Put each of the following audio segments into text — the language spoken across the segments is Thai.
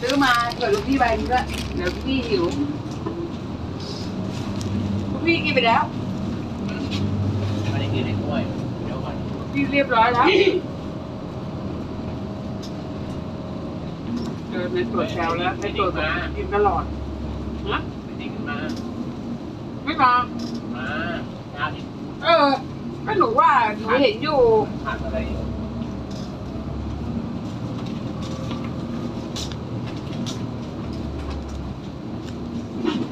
ซื้อมาเผื่อลูกพี่ใบนึงด้วยเดี๋ยวลูกพี่หิวลูกพี่กินไปแล้วไม่ได้กินในกล้วยเดี๋ยวก่อนลูกพี่เรียบร้อยแล้วเดินในตรวจแถวแล้วในตรวจมากินตลอดนะไม่ได้ขึ้นมา ไม่มามาหน้าที่เออก็หนูว่าหนูเห็นอยู่ผ่านอะไรอยู่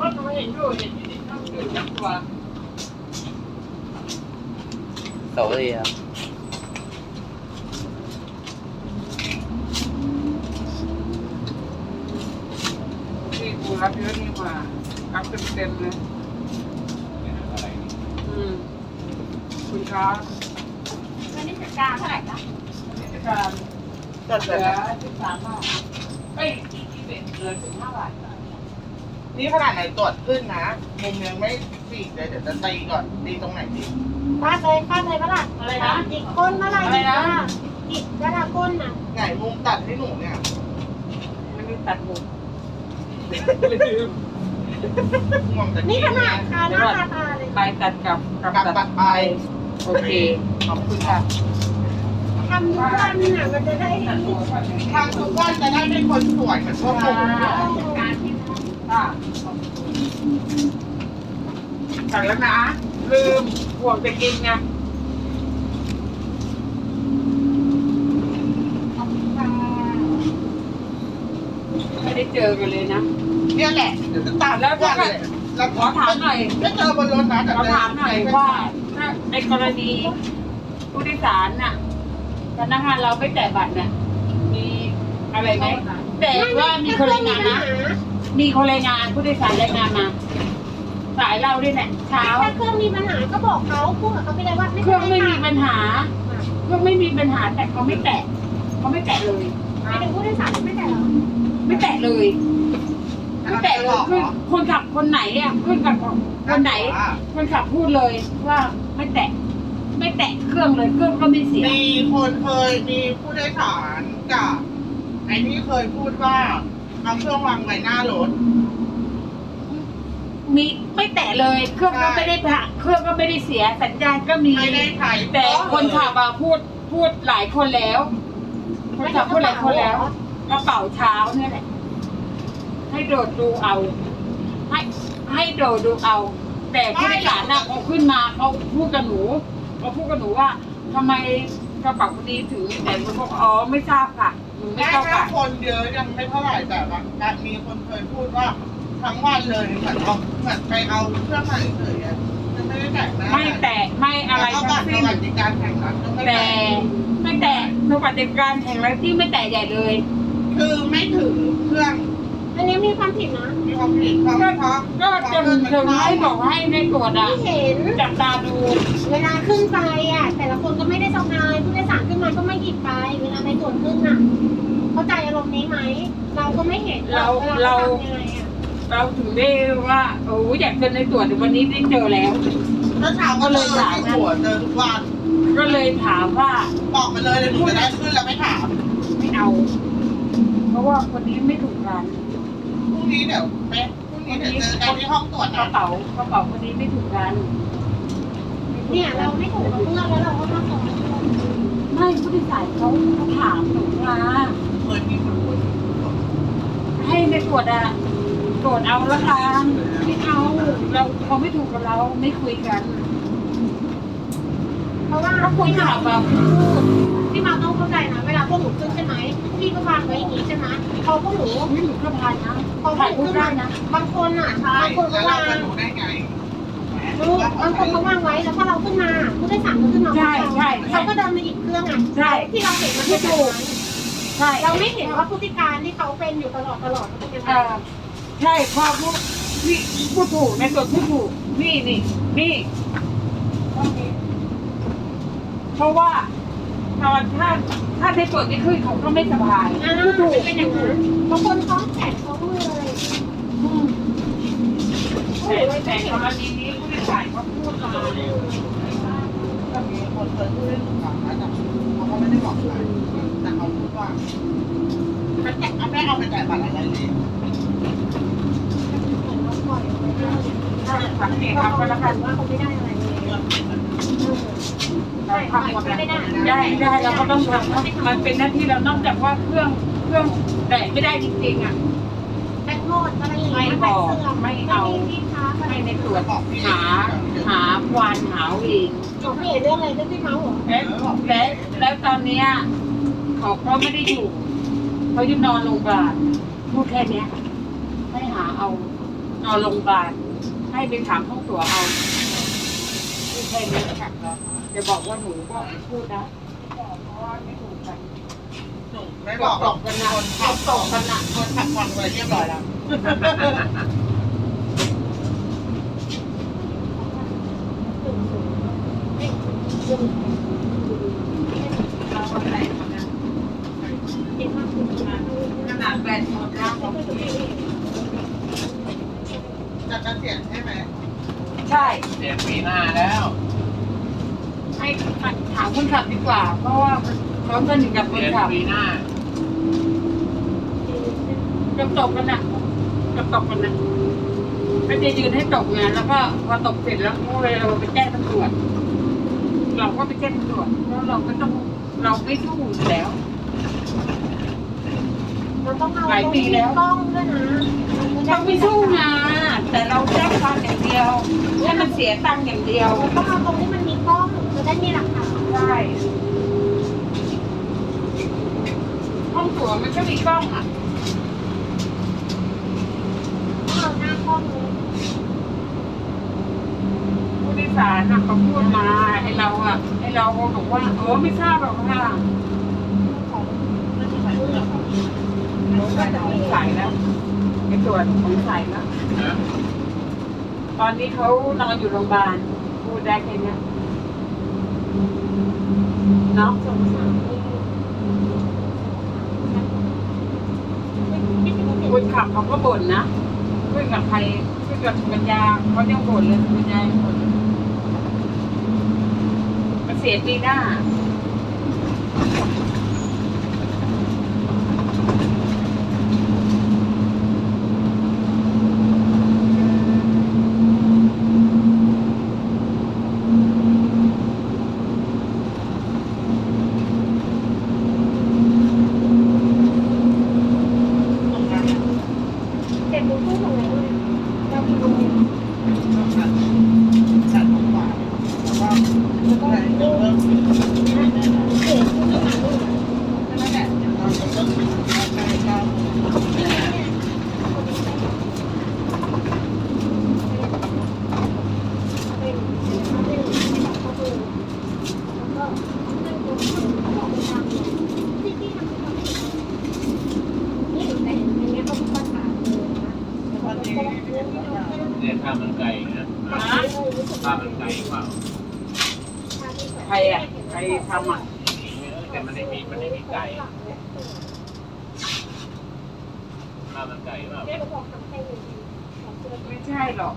ก็หนูเห็นอยู่เห็นอยู่ในช่องอยู่จังหวะโตเลยอะพี่กูรับเยอะนี่มารับเต็มเต็มๆเลยอะไรนี่อืมคุณครับวันนี้จัดการเท่าไหร่คะเทศกาลจัดเหเลลืยอสิบสามบาทเอ้ยอีกอีเวนต์เหลือสิบห้าบาท นี่ขนาดไหนตรวจขึ้นนะ มุมยังไม่ปีกเลยเดี๋ยวจะตีก่อนตีตรงไหนดีฟาดเลยฟาดเลยเมื่อไหร่อะไรนะ จิกก้นเมื่อไหร่อะไรนะ จิกกระดาก้นน่ะไหนมุมตัดให้หนูเนี่ยไม่ได้ตัดผมมุมจะนี่ขนาดคาหน้าคาตาเลยไปตัดกับกับกับตัตัดดไป โอเค ขอบคุณค่ะทำทุกวันน่ะมันจะได้ตัดหัวก่อนนะทางทุกวันจะได้เป็นคนสวยเหมือนพวกหนูการที่ ค่ะตัดแล้วนะ ลืมห่วงจะกินไงไม่ได้เจอกันเลยนะเนี่ยแหละเดี๋ยวจะตัดแล้วถ้าเลยแล้วขอถามหน่อยไม่เจอบนรถนะแต่ขอถามหน่อยว่าถ้าในกรณีผู้โดยสารน่ะพนักงานเราไม่แตะบัตรน่ะมีอะไรไหมแต่ว่ามีคนรายงานนะ มีคนรายงานผู้โดยสารรายงานมา สายเราด้วยเนี่ยเช้า ถ้าเครื่องมีปัญหาก็บอกเขาพูดกับเขาไปเลยว่าเครื่องไม่มีปัญหา เครื่องไม่มีปัญหาแต่เขาไม่แตะเขาไม่แตะเลย ไม่ถึงผู้โดยสารไม่แต่หรอไม่แตะเลยไม่แตะเลยคือคนขับคนไหนอะคนขับคนไหน คนขับพูดเลยว่าไม่แตะ ไม่แตะเครื่องเลยเครื่องก็ไม่เสียมีคนเคยมีผู้โดยสารกับไอ้นี่เคยพูดว่า เอาเครื่องวางไว้หน้ารถ มีไม่แตะเลย เครื่องก็ไม่ได้ผ่าเครื่องก็ไม่ได้เสียสัญญาณก็มี ไม่ได้ถ่ายแต่คนขับอะพูดพูดหลายคนแล้ว คนขับพูดหลายคนแล้วกระเป๋าเช้าเนี่ยแหละ ให้โดดดูเอา ให้ให้โดดดูเอา แต่ผู้โดยสารน่ะเขาขึ้นมาเขาพูดกับหนูเขาพูดกับหนูว่าทำไมกระเป๋าคนนี้ถือแต่คนบอกอ๋อไม่ทราบค่ะหนูไม่แค่เข้าถ้าค่ะ คนเยอะยังไม่เท่าไหร่แต่ว่ามีคนเคยพูดว่าทั้งวันเลยเหมือนเอาเหมือนไปเอาเครื่องมาเฉยๆอะจะไม่ได้แต่งหน้าไม่แตะไม่อะไรแล้วก็ทั้บังตรสสิ้น วัสดิการแห่งรัฐก็ไม่แต่แต่งไม่แตะสวัสดิการแห่งรัฐที่ไม่แตะใหญ่เลย คือไม่ถือเครื่องอันนี้มีความผิดนะมีความผิดความก็เพราะก็จนถึงให้บอกให้ในตรวจอะ ที่เห็น จับตาดู เวลาขึ้นไปอะ แต่ละคนก็ไม่ได้สบายผู้โดยสารขึ้นมาก็ไม่หยิบไป เวลาไปตรวจขึ้นอะ เข้าใจอารมณ์นี้ไหม เราก็ไม่เห็นเราวลเรา ทำยังไงอะเราถึงได้ว่าโอ้อยากเจอในตรวจแต่วันนี้ได้เจอแล้วถ้าถามก็เลยถามหัวเจอทุกวันก็เลยถามว่าบอกมาเลยเดี๋ยวหนูจะได้ขึ้นแล้วไม่ถามไม่เอา เพราะว่าคนนี้ไม่ถูกกันพรุ่งนี้เดี๋ยวไปพรุ่งนี้เดี๋ยวเจอกันที่ห้องตรวจกนะระเป๋ากระเป๋าคนนี้ไม่ถูกกันเนี่ย เราไม่ถูกกับเพื่อนแล้วเราก็มาขอไม่ผู้โดยสารเขาเขาถามหนูมา เคยมีคนพูดให้ในตรวจอะตรวจเอาละกันไม่เอาเราเขาไม่ถูกกับเราไม่คุยกัน เพราะว่าถ้าคนขับอะพูดที่มาต้องเข้าใจนะเวลาพวกหนูขึ้นใช่ไหมพี่ก็วางไว้อย่างนี้ใช่ไหมพอพวกหนูไม่หนูก็พานนะพอพวถ่ากยหนูรูปขึ้นได้มานะบางคนอะใช่บางคนแล้วเขาเราวางจะรู้ได้ไงรู้บางคนเขาวางไว้แล้วพอเราขึ้นมาผู้โดยสารก็ขึ้นมาใช่ใช่เขาก็เดินมาหยิบเครื่องอะใช่ที่เราเห็นมันไม่ถูก ใช่เราไม่เห็นว่าพฤติการที่เขาเป็นอยู่ตลอดตลอดเขาเป็นยังไงเออใช่พอพูดพี่พูดถูกในตัวพูดถูกนี่นี่นี่ เพราะว่าตอนถ้าถ้าในตัวที่ขึ้นเขาก็ไม่สบาย อ่าพูดถูกเป็นอย่างนั้นบางคนท้องแข็งท้องเลยอืมแต่แต่กรณีนี้ผู้โดยสารเขาพูดมา ก็มีคนเคยพูดให้หนูฟังนะแต่เขาก็ไม่ได้บอกใครแต่เขาพูด ว่ามันแตะแม่เอาไปจ่ายบัตรอะไรเลยเหมือนเราปล่อยไว้เรื่อยถ้าสังเกตทำก็แล้วกันว่าเขาไม่ได้อะไรเลยเราทำหมดแล้วได้ได้เราก็ต้องทำมันเป็นหน้าที่เรานอกจากว่าเครื่องเครื่องแตะไม่ได้จริงๆอะแบงค์โมดอะไรอย่างเงี้ยไม่บอกแบงค์เสื่อมไม่เอาไม่มีที่ค้าอะไรให้ในตรวจหาหาควันหาเองเขาไม่เห็นเรื่องอะไรเรื่องที่เมาส์เหรอและและแล้วตอนเนี้ย เขาก็ไม่ได้อยู่เขาอยู่นอนโรงพยาบาลพูดแค่เนี้ยให้หาเอา นอนโรงพยาบาลให้ไปถามห้องตัวเอาพูดแค่นี้ค่ะจะบอกว่าหนูก็พูดนะเพราะว่าไม่ถูกกันหนูไม่บอกหรอกกันนะคนขับตกกันนะคนขับฟังไปเรียบร้อยแล้ว เราก็แต่งกันนะ ขนาดแบนหมดแล้วจะเกษียณใช่ไหมใช่ เสียปีหน้าแล้ว ให้ถามคนขับดีกว่า เพราะว่าเขาสนิทกับคเสีนยขับปีหน้า จะตกกันนะจะตกกันนะไม่จะยืนให้ตกไงแล้วก็พอตกเสร็จแล้วก็เลยเราไปแจ้งตำรวจ เราก็ไปแจ้งตำรวจเพราะเราก็ต้องเราไม่สู้อยู่แล้ว เราต้องเอาตรงนี้กล้องด้วยนะต้องไม่สู้นะแต่เราแจ้งความอย่างเดียวให้มันเสียตังค์อย่างเดียวเราต้องเอาตรงที่มันมีกล้องจะได้มีหลักฐานใช่ห้องตั๋วมันก็มีกล้องอะต้องเอาหน้ากล้องเลยผู้โดยสารน่ะเขาพูดมาไอ้เราอะไอ้เราก็บอกว่าเออไม่ทราบหรอกค่ะ เราก็จะสงสัยแล้วไอ้ตรวจสงสัยแล้วนะตอนนี้เขานอนอยู่โรงพยาบาลพูดได้แค่เนี้ยเนาะสงสารนี่คนขับเขาก็บ่นนะคุยกับใครคุยกับปัญญาเขายังบ่นเลยปัญญาบ่นมันเสียปีหน้า เด็กดูคู่ของเราเลยเรามีตรงนี้ จัดของหวานแต่ว่า แล้วก็ ไหน เด็ เริ่ ก ม เด็ เริ่ม กคู่ของเราด้วย นั่นแหละเราจะเริ่มใกล้ๆกัน เรียน ข้าวมันไก่นะข้าวมันไก่เปล่าใครอะใครทำอะแต่มันไม่มีมันไม่มีไก่ข้าวมันไก่เปล่าไม่ใช่หรอก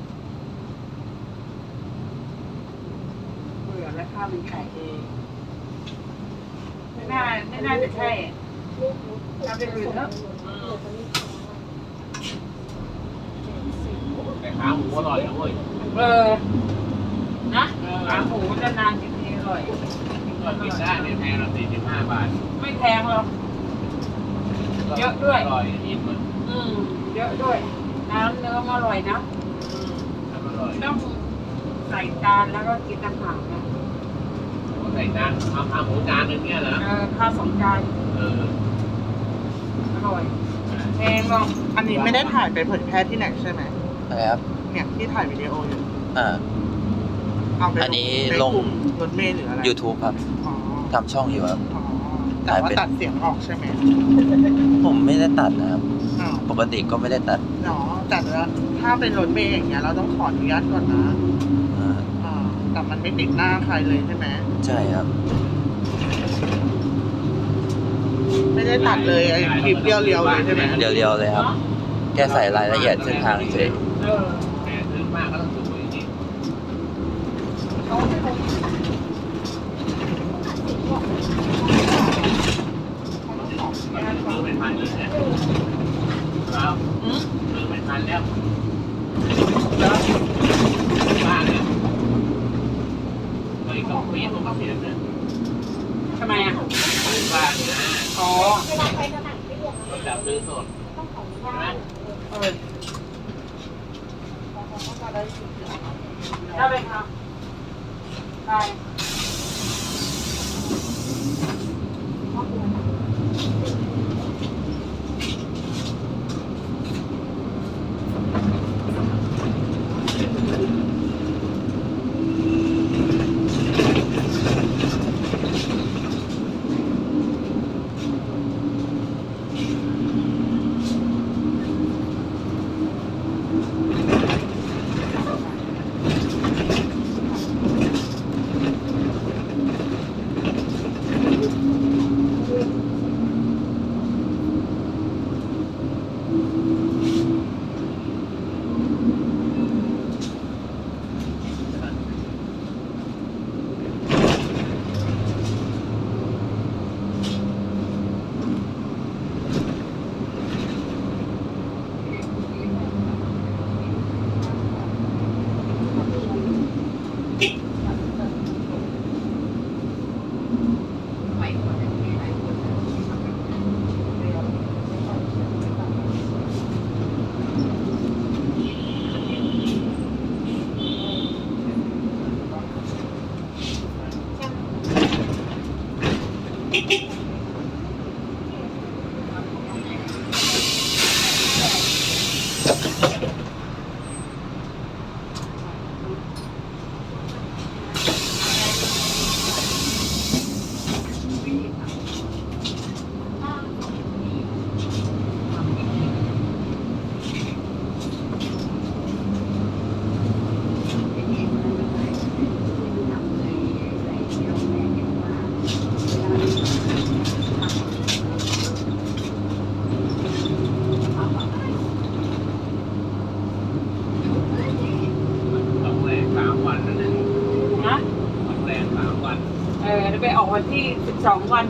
เบื่อแล้วข้าวมันไก่เองไม่น่าไม่น่าจะใช่แต่ ขาหมูอร่อยนะเว้ยเออนะขาหมูจะนานกินทีอร่อยก็กินได้ในแพงละสี่สิบห้าบาท ไม่แพงหรอกเยอะด้วยอร่อยอิ่มอะอืมเยอะด้วย น้ำเนื้อมันอร่อยนะทำอร่อยต้องใส่จานแล้วก็กินอาหารนะใส่จานเอาขาหมูจานนึงเนี่ยเหรอเออข้าวสองจานเอออร่อยแพงหรอกอันนี้ไม่ได้ถ่ายไปเผยแพร่ที่ไหนใช่ไหม อะไรครับ เนี่ยที่ถ่ายวิดีโออยู่อ่า เอาไปอันนี้ในลงกลุ่มรถเมล์หรืออะไร YouTube ครับอ๋อทำช่องอยู่ครับ อ๋อแต่ว่าตัดเสียงออกใช่ไหมผมไม่ได้ตัดนะครับ อ๋อปกติก็ไม่ได้ตัดเนาะแต่ว่าถ้าเป็นรถเมล์อย่างเงี้ยเราต้องขออนุญาตก่อนนะอ่าอ่าแต่มันไม่ติดหน้าใครเลยใช่ไหมใช่ครับ ไม่ได้ตัดเลยไอ้คลิปเรียวๆเลยใช่ไหมเรียวๆเลยครับ แค่ใส่รายละเอียดเส้นทางเฉย เออแหมซื้อมากก็ต้องสวยจริงเขาไม่มัซื้อป็นนเลยนี่ยครับซื้ป็นนแล้วแล้วบ้านเนี่ยไปสองปีผมก็เปลี่ยนยทำไมอะอบ้านนะอ๋อเวลาไปกระหน่ำไม่เรียนซื้อสดต้องขนุญาต Bye.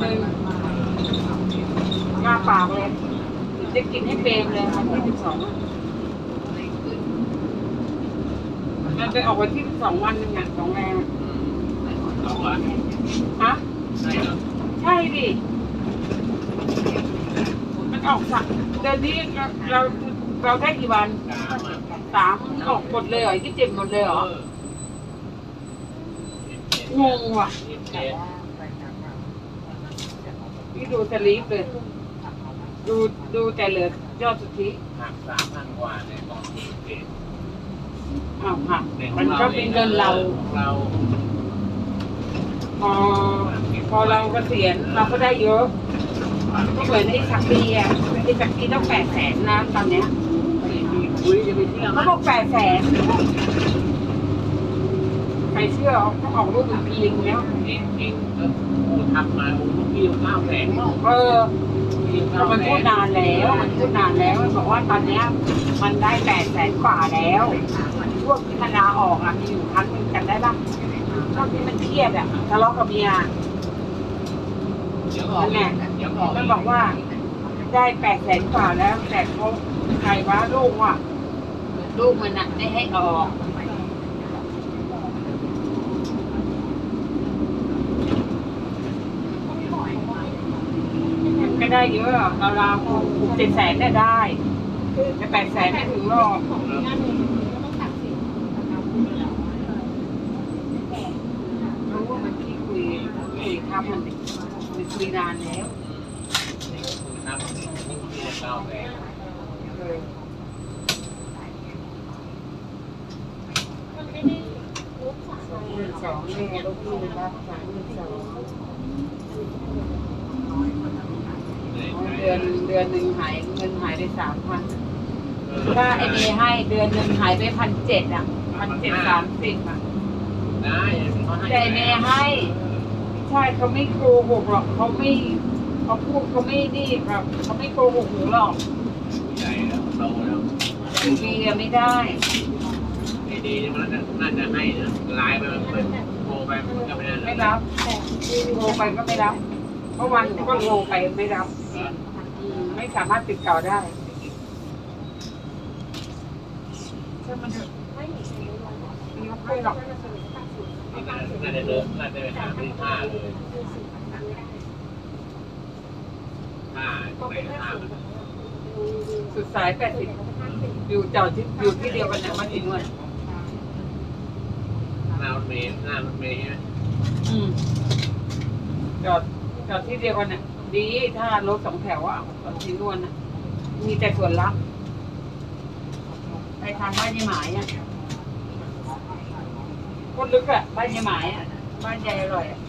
หนึ่งหน้าปากเลยจะกินให้เปรมเลยวันที่สิบสองมันไปออกวันที่สิบสองวันหนึ่งอะสองแรงสองวันฮะใช่เหรอใช่ดิมันออกสักเดือนนี้เราเราเราได้กี่วันสามอะสามออกหมดเลยเหรอยี่สิบเจ็ดหมดเลยเหรองงว่ะ ยี่สิบเจ็ดพี่ดูสลีปเลย ดูดูแต่เหลือยอดสุทธิหักสามพันกว่าในตอนที่เจ็ดอ้าวหักในขอมังนเราก็เป็นเงินเราของเราพอพอเราเกษียณเราก็ได้เยอะก็เหมือนไอ้สักดีอะไอ้สักดีต้องแปดแสนนะตอนเนี้ยคุยจะไปเที่ยวเขาบอกแปดแสน ใครเชื่อเขาออกรูปอีกทีนึงแล้วเองเองก็พูดทำมาโอ้ลูกพี่เก้าแสนมั้งเออพี่แต่เก้ามันแสพูดนนานแล้วมันพูดนานแล้วมันบอกว่าตอนเนี้ยมันได้แปดแสนกว่าแล้วช่วงที่มันลาออกอะมีอยู่ครั้งหนึงจำได้ปะช่วงที่มันเครียดอะทะเลาะกับเมียเดี๋ยวออกอีกเดี๋ยวออกมันบอกว่า ได้แปดแสนกว่าแล้วแต่เขาใครว่าลูกว่ะลูกมันอะไม่ให้ออกมันก็ ได้เยอะอะราวๆหกเจ็ดแสนเนี่ยได้แต่แปดแสนไม่ถึงหรอกของงานหนึ่งก็ต้องตัดสินนะครับรู้ว่ามันที่คุยคุยทำมันมันคุยนานแล้วสออมันไม่ลบสายสองหมื่นสองเนี่ยลูกรับสามสอง เดือนเดือนหนึ่งหายเงินหายไปสามพันถ้าไอเมย์ให้เดือนหนึ่งหายไปพันเจ็ดอะพันเจ็ดสามสิบอะได้เขาให้แต่เมย์ให้ใช่เขาไม่โกหกหรอกเขาไม่เขาพูดเขาไม่นี่ครับเขาไม่โกหกหนูหรอกใหญ่แล้วโตแล้วทีวีอะไม่ได้ดีมันน่าจะให้นะไลน์ไปมันโทรไปมันก็ไม่ได้ไม่รับโทรไปก็ไม่รับ มื่อวันก็โทรไปไม่รับไม่สามารถติดต่อได้ถ้ามันเถอะไม่มีใครรู้หรอกไม่ยกให้หรอกน่าจะเดินน่าจะไปหาที่ท่าเลยท่าตรงไหนท่าสุดสายแปดสิบอยู่จอดที่อยู่ที่เดียวกันนะมาถึงวันหน้ารถเมล์หน้ารถเมล์ใช่ไหมอืมจอด จอดที่เดียวกันน่ะดีถ้ารถสองแถวอะจอดที่นวนน่ะ มีแต่ส่วนลับไปทางบ้านยายหมายอะคนลึกอะบ้านยายหมายอะบ้านยายอร่อยอะ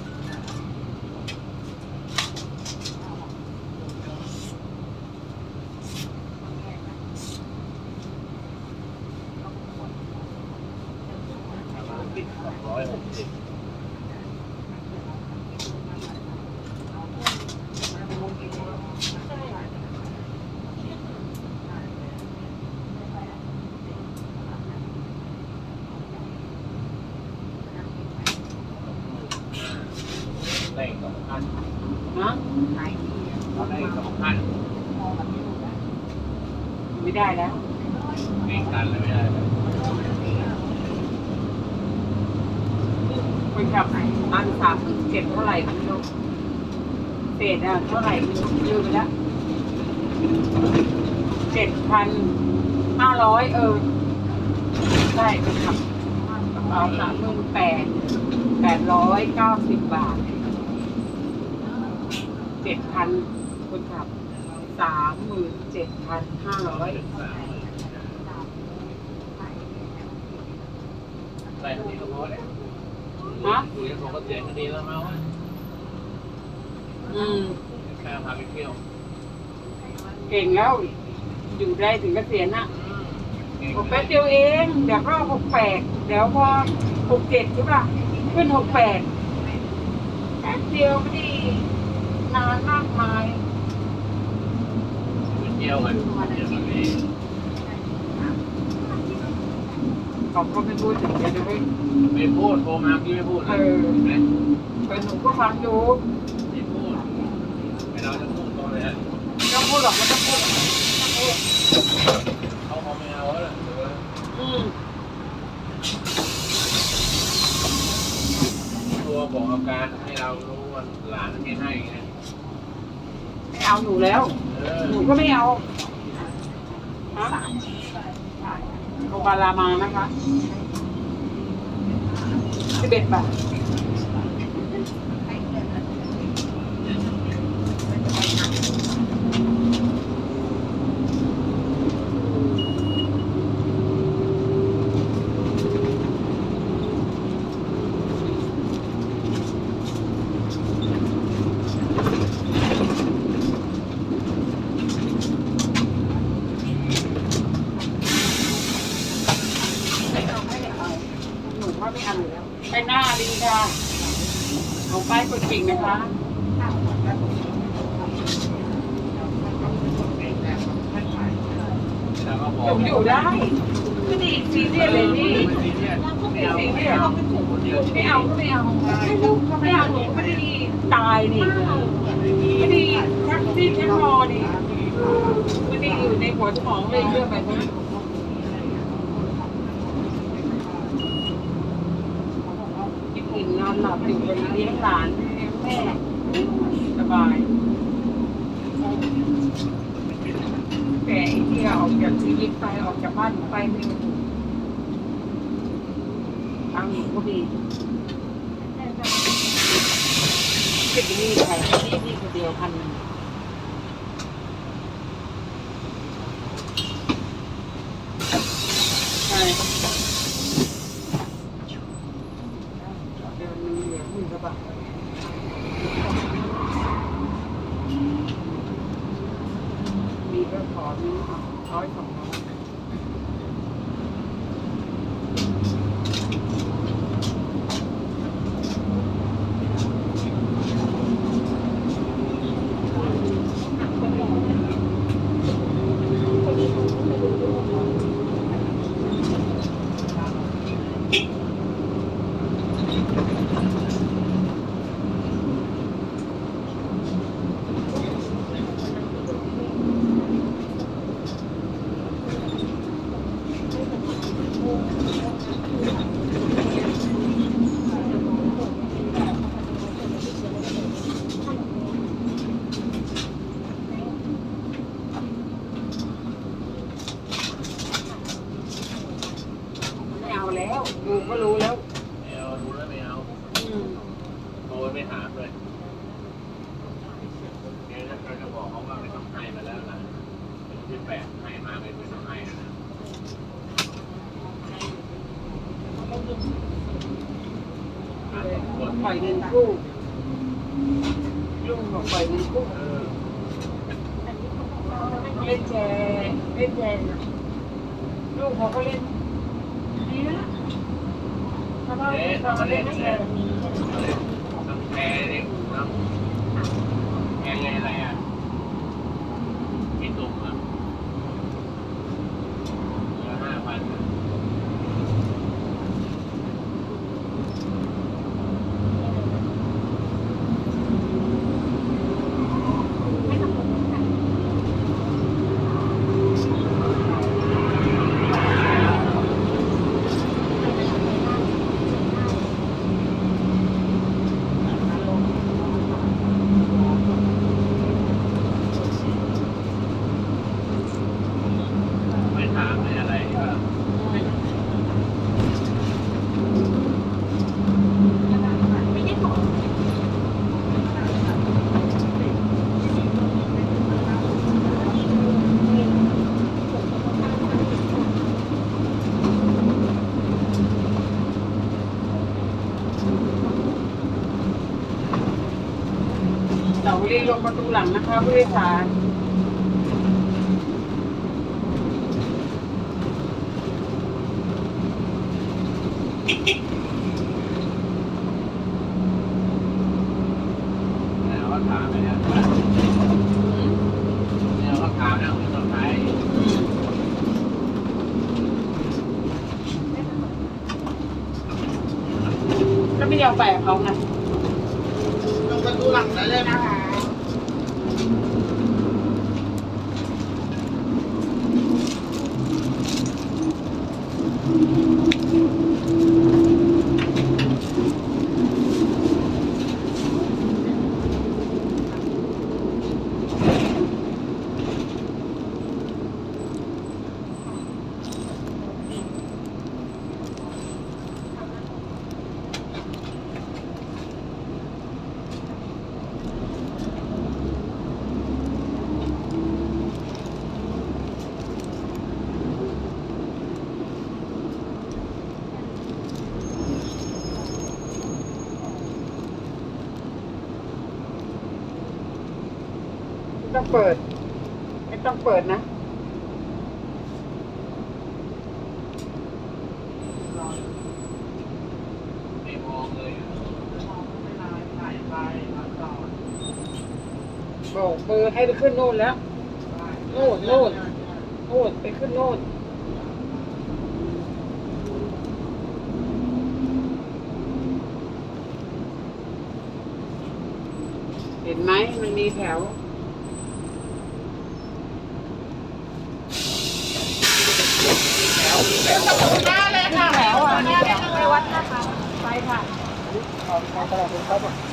ร้อยหกสิบได้สองพัน นะ เขาได้สองพัน ไม่ได้แล้วเองกันเลยไม่ได้เลยคนขับอันสามเจ็ดเท่าไหร่ไม่รู้เศษอะเท่าไหร่ไม่รู้ลืมไปแล้วเจ็ดพันห้าร้อยเออใช่คนขับเป๋าสามหมื่นแปดแปดร้อยเก้าสิบบาทเจ็ดพันคนขับ สามหมื่นเจ็ดพันห้าร้อยได้คดีก็พอแล้วฮะดูยังปกติคดีแล้วมาว่าอืมแค่พาไปเที่ยว เก่งแล้ว อยู่ได้ถึงเกษียณน่ะผมแป๊บเดียวเองเดี๋ยวก็หกแปดเดี๋ยวพอหกเจ็ดใช่ป่ะขึ้นหกแปดแป๊บเดียวไม่ได้นานมากมาย ยวกันเที่ยวกันนี้เขาก็ไม่พูดถึงเลยด้วยไม่พูดโทรมาพี่ไม่พูดนะเห็นไหมแต่หนูก็ฟังอยู่ไม่พูดไม่เราจะพูดตรงเลยฮะไม่ต้องพูดหรอกไม่ต้องพูดหรอกไม่ต้องพูดเขาเขาไม่เอาแล้วหรือว่าอืมตัวบอกอาการให้เรารู้ว่าหลานไม่ให้ไงไม่เอาหนูแล้วเออ หนูก็ไม่เอาฮะโรงพยาบาลรามานะคะสิบเอ็ดบาท หนูว่าไม่เอาอยู่แล้วไปหน้าดีค่ะเอา ป้ายกดกิ่งนะคะ แล้วก็บ ห อก นูอยู่ได้ ไม่ดีซีเรียสเลยนี่ ไม่ซีเรียสไม่เอาไม่เอาคนเดียว ไม่เอาก็ไม่เอาไม่เอาหนูก็ไม่ได้ตายนี่ไม่ได้ชักซีดชักคอนี่ไม่ได้อยู่ในหัวสมองเลยเรื่องแบบนี้กินอิ่มนอนหลับอยู่บนเลี้ยงหลานเลี้ยงแม่สบาย แต่ไอ้ที่ออกจากชีวิตไปออกจากบ้านไปไม่รู้ทางหนูก็ดีติ ดหนี้ใครหนี้นี่คนเดียวพันหนึ่งใช่เดือนหนึงเหลือหมื่นกว่าบาทมีก็ขอมีร้อยสองร้อย หลังนะคะผู้โดยสารก็ถาไปแล้วแล้วก็ถามแล้วคุณต้องใช้ก็ไม่ยอมไปกับเขาไงลงประตูหลังได้เลยนะคะ ต้องเปิด ไม่ต้องเปิดนะไม่มองเลยบอกเบอร์ให้ไปขึ้นโน่นแล้วโน่นโน่นโน่นไปขึ้นโน่นเห็นไหมมันมีแถว หน้าเลยค่ะ แถ วอะมีแถวไปวัดนะคะ